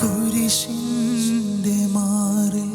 കുരിശിന്റെ മാറിൽ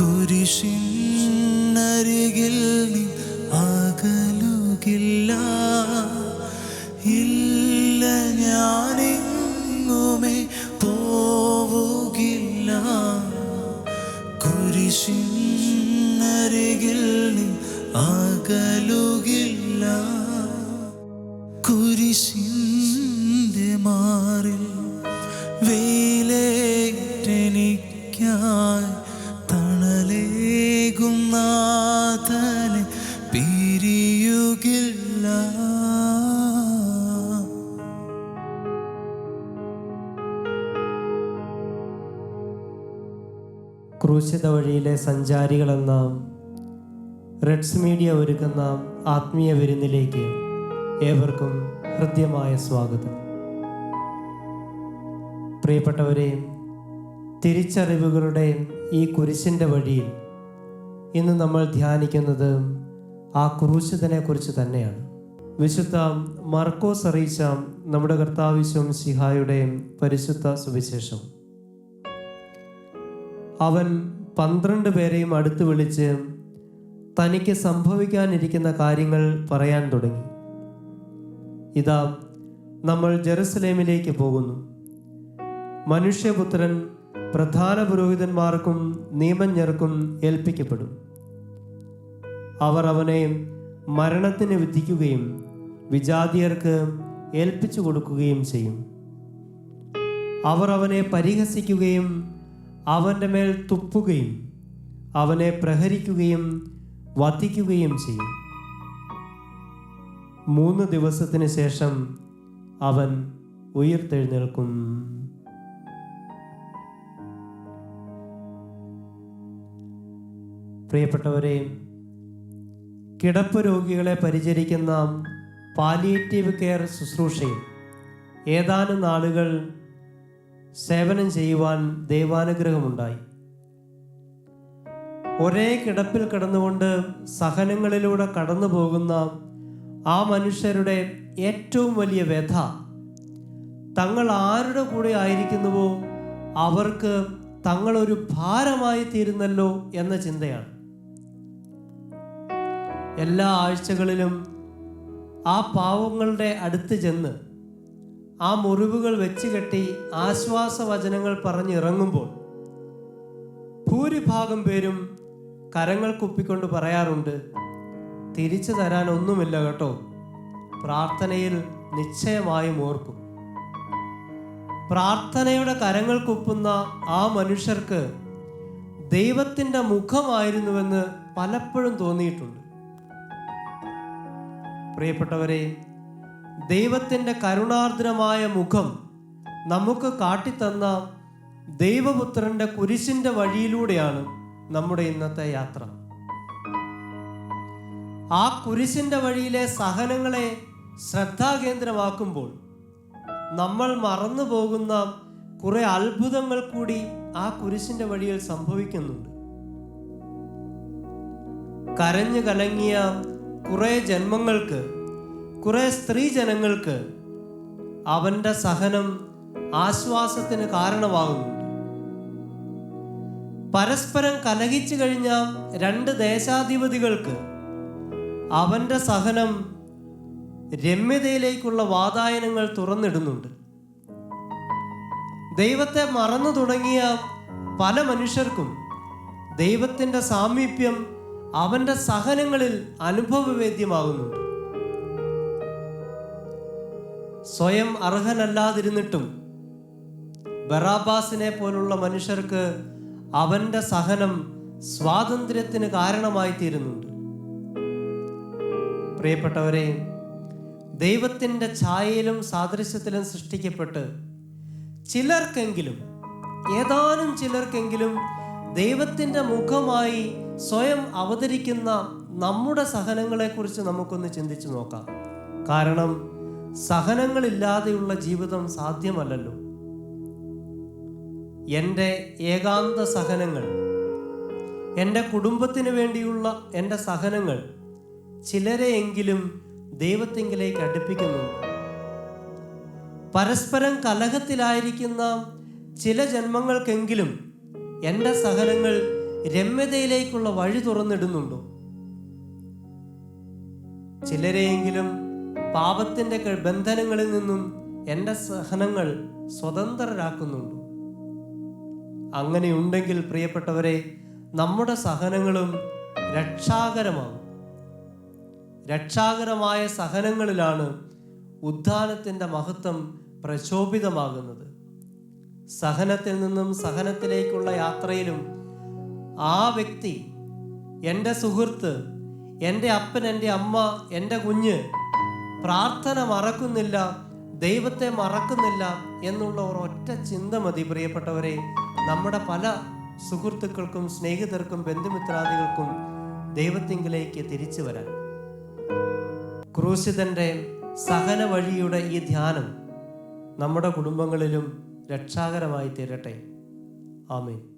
കുരിശിനരികിൽ നീ അകലുകില്ല. ഇല്ല ഞാനെങ്ങുമേ പോവുകില്ല. കുരിശിന്നരികിൽ നീ അകലുകില്ല. കുരിശിന്റെ മാറിൽ ക്രൂശിത വഴിയിലെ സഞ്ചാരികളെന്ന റെഡ്സ് മീഡിയ ഒരുക്കുന്ന ആത്മീയ വിരുന്നിലേക്ക് ഏവർക്കും ഹൃദ്യമായ സ്വാഗതം. പ്രിയപ്പെട്ടവരെ തിരിച്ചറിവുകളുടെ ഈ കുരിശിന്റെ വഴിയിൽ ഇന്ന് നമ്മൾ ധ്യാനിക്കുന്നത് ആ ക്രൂശിതനെ കുറിച്ച് തന്നെയാണ്. വിശുദ്ധ മർക്കോസ് അറിയിച്ച നമ്മുടെ കർത്താവിശ്വം സിഹായുടെ പരിശുദ്ധ സുവിശേഷം. അവൻ പന്ത്രണ്ട് പേരെയും അടുത്ത് വിളിച്ച് തനിക്ക് സംഭവിക്കാനിരിക്കുന്ന കാര്യങ്ങൾ പറയാൻ തുടങ്ങി. ഇതാ നമ്മൾ ജെറുസലേമിലേക്ക് പോകുന്നു. മനുഷ്യപുത്രൻ പ്രധാന പുരോഹിതന്മാർക്കും നിയമജ്ഞർക്കും ഏൽപ്പിക്കപ്പെടും. അവർ അവനെ മരണത്തിന് വിധിക്കുകയും വിജാതിയർക്ക് ഏൽപ്പിച്ചു കൊടുക്കുകയും ചെയ്യും. അവർ അവനെ പരിഹസിക്കുകയും അവന്റെ മേൽ തുപ്പുകയും അവനെ പ്രഹരിക്കുകയും വധിക്കുകയും ചെയ്യും. മൂന്ന് ദിവസത്തിന് ശേഷം അവൻ ഉയർത്തെഴുന്നേൽക്കും. പ്രിയപ്പെട്ടവരെ കിടപ്പ് രോഗികളെ പരിചരിക്കുന്ന പാലിയേറ്റീവ് കെയർ ശുശ്രൂഷയിൽ ഏതാനും നാളുകൾ സേവനം ചെയ്യുവാൻ ദൈവാനുഗ്രഹമുണ്ടായി. ഒരേ കിടപ്പിൽ കിടന്നുകൊണ്ട് സഹനങ്ങളിലൂടെ കടന്നു പോകുന്ന ആ മനുഷ്യരുടെ ഏറ്റവും വലിയ വ്യഥ തങ്ങൾ ആരുടെ കൂടെ ആയിരിക്കുന്നുവോ അവർക്ക് തങ്ങളൊരു ഭാരമായി തീരുന്നല്ലോ എന്ന ചിന്തയാണ്. എല്ലാ ആഴ്ചകളിലും ആ പാവങ്ങളുടെ അടുത്ത് ചെന്ന് ആ മുറിവുകൾ വെച്ച് കെട്ടി ആശ്വാസവചനങ്ങൾ പറഞ്ഞിറങ്ങുമ്പോൾ ഭൂരിഭാഗം പേരും കരങ്ങൾ കുപ്പിക്കൊണ്ട് പറയാറുണ്ട് തിരിച്ചു തരാൻ ഒന്നുമില്ല കേട്ടോ. പ്രാർത്ഥനയിൽ നിശ്ചയമായും ഓർക്കും. പ്രാർത്ഥനയുടെ കരങ്ങൾ കുപ്പുന്ന ആ മനുഷ്യർക്ക് ദൈവത്തിന്റെ മുഖമായിരുന്നുവെന്ന് പലപ്പോഴും തോന്നിയിട്ടുണ്ട്. പ്രിയപ്പെട്ടവരെ ദൈവത്തിന്റെ കരുണാർദ്രമായ മുഖം നമുക്ക് കാട്ടിത്തന്ന ദൈവപുത്രന്റെ കുരിശിന്റെ വഴിയിലൂടെയാണ് നമ്മുടെ ഇന്നത്തെ യാത്ര. ആ കുരിശിന്റെ വഴിയിലെ സഹനങ്ങളെ ശ്രദ്ധാകേന്ദ്രമാക്കുമ്പോൾ നമ്മൾ മറന്നു പോകുന്ന കുറെ അത്ഭുതങ്ങൾ കൂടി ആ കുരിശിന്റെ വഴിയിൽ സംഭവിക്കുന്നുണ്ട്. കരഞ്ഞു കലങ്ങിയ കുറെ ജന്മങ്ങൾക്ക് കുറെ സ്ത്രീ ജനങ്ങൾക്ക് അവന്റെ സഹനം ആശ്വാസത്തിന് കാരണമാകുന്നുണ്ട് പരസ്പരം കലഹിച്ചു കഴിഞ്ഞ രണ്ട് ദേശാധിപതികൾക്ക് അവന്റെ സഹനം രമ്യതയിലേക്കുള്ള വാതായനങ്ങൾ തുറന്നിടുന്നുണ്ട്. ദൈവത്തെ മറന്നു തുടങ്ങിയ പല മനുഷ്യർക്കും ദൈവത്തിന്റെ സാമീപ്യം അവന്റെ സഹനങ്ങളിൽ അനുഭവവേദ്യമാകുന്നുണ്ട്. സ്വയം അർഹനല്ലാതിരുന്നിട്ടും ബറാബാസിനെ പോലുള്ള മനുഷ്യർക്ക് അവന്റെ സഹനം സ്വാതന്ത്ര്യത്തിന് കാരണമായി തീരുന്നുണ്ട് പ്രിയപ്പെട്ടവരെ ദൈവത്തിന്റെ ഛായയിലും സാദൃശ്യത്തിലും സൃഷ്ടിക്കപ്പെട്ട് ചിലർക്കെങ്കിലും ഏതാനും ചിലർക്കെങ്കിലും ദൈവത്തിന്റെ മുഖമായി സ്വയം അവതരിക്കുന്ന നമ്മുടെ സഹനങ്ങളെക്കുറിച്ച് നമുക്കൊന്ന് ചിന്തിച്ചു നോക്കാം. കാരണം സഹനങ്ങളില്ലാതെയുള്ള ജീവിതം സാധ്യമല്ലല്ലോ. എന്റെ ഏകാന്ത സഹനങ്ങൾ എന്റെ കുടുംബത്തിന് വേണ്ടിയുള്ള എന്റെ സഹനങ്ങൾ ചിലരെയെങ്കിലും ദൈവത്തെങ്കിലേക്ക് അടുപ്പിക്കുന്നുണ്ട്. പരസ്പരം കലഹത്തിലായിരിക്കുന്ന ചില ജന്മങ്ങൾക്കെങ്കിലും എന്റെ സഹനങ്ങൾ രമ്യതയിലേക്കുള്ള വഴി തുറന്നിടുന്നുണ്ടോ? ചിലരെയെങ്കിലും പാപത്തിന്റെ ബന്ധനങ്ങളിൽ നിന്നും എന്റെ സഹനങ്ങൾ സ്വതന്ത്രരാക്കുന്നുണ്ട്. അങ്ങനെയുണ്ടെങ്കിൽ പ്രിയപ്പെട്ടവരെ നമ്മുടെ സഹനങ്ങളും രക്ഷാകരമാകും. രക്ഷാകരമായ സഹനങ്ങളിലാണ് ഉദ്ധാനത്തിന്റെ മഹത്വം പ്രശോഭിതമാകുന്നത് സഹനത്തിൽ നിന്നും സഹനത്തിലേക്കുള്ള യാത്രയിലും ആ വ്യക്തി എന്റെ സുഹൃത്ത് എന്റെ അപ്പൻ എന്റെ അമ്മ എന്റെ കുഞ്ഞ് പ്രാർത്ഥന മറക്കുന്നില്ല ദൈവത്തെ മറക്കുന്നില്ല എന്നുള്ള ഒറ്റ ചിന്ത മതി പ്രിയപ്പെട്ടവരെ. നമ്മുടെ പല സുഹൃത്തുക്കൾക്കും സ്നേഹിതർക്കും ബന്ധുമിത്രാദികൾക്കും ദൈവത്തിങ്കിലേക്ക് തിരിച്ചു വരാൻ. ക്രൂശിതന്റെ സഹന വഴിയുടെ ഈ ധ്യാനം നമ്മുടെ കുടുംബങ്ങളിലും രക്ഷാകരമായി തീരട്ടെ. ആമേൻ.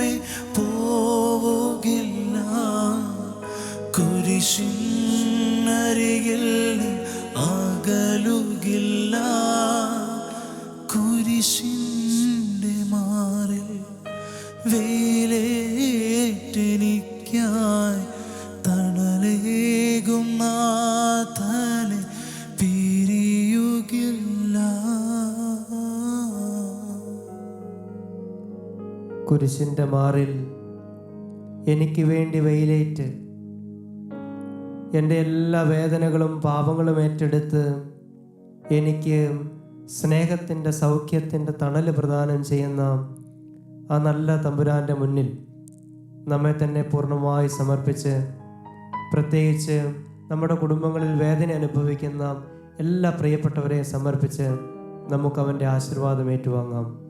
ഞാനെങ്ങുമേ പോവുകില്ല കുരിശിനരികിൽ അകലുകില്ല. കുരിശിന്റെ കുരിശിന്റെ മാറിൽ എനിക്ക് വേണ്ടി വെയിലേറ്റ് എന്റെ എല്ലാ വേദനകളും പാപങ്ങളും ഏറ്റെടുത്ത് എനിക്ക് സ്നേഹത്തിന്റെ സൗഖ്യത്തിന്റെ തണൽ പ്രദാനം ചെയ്യുന്ന ആ നല്ല തമ്പുരാന്റെ മുന്നിൽ നമ്മെ തന്നെ പൂർണമായി സമർപ്പിച്ച് പ്രത്യേകിച്ച് നമ്മുടെ കുടുംബങ്ങളിൽ വേദന അനുഭവിക്കുന്ന എല്ലാ പ്രിയപ്പെട്ടവരെയും സമർപ്പിച്ച് നമുക്ക് അവന്റെ ആശീർവാദം ഏറ്റുവാങ്ങാം.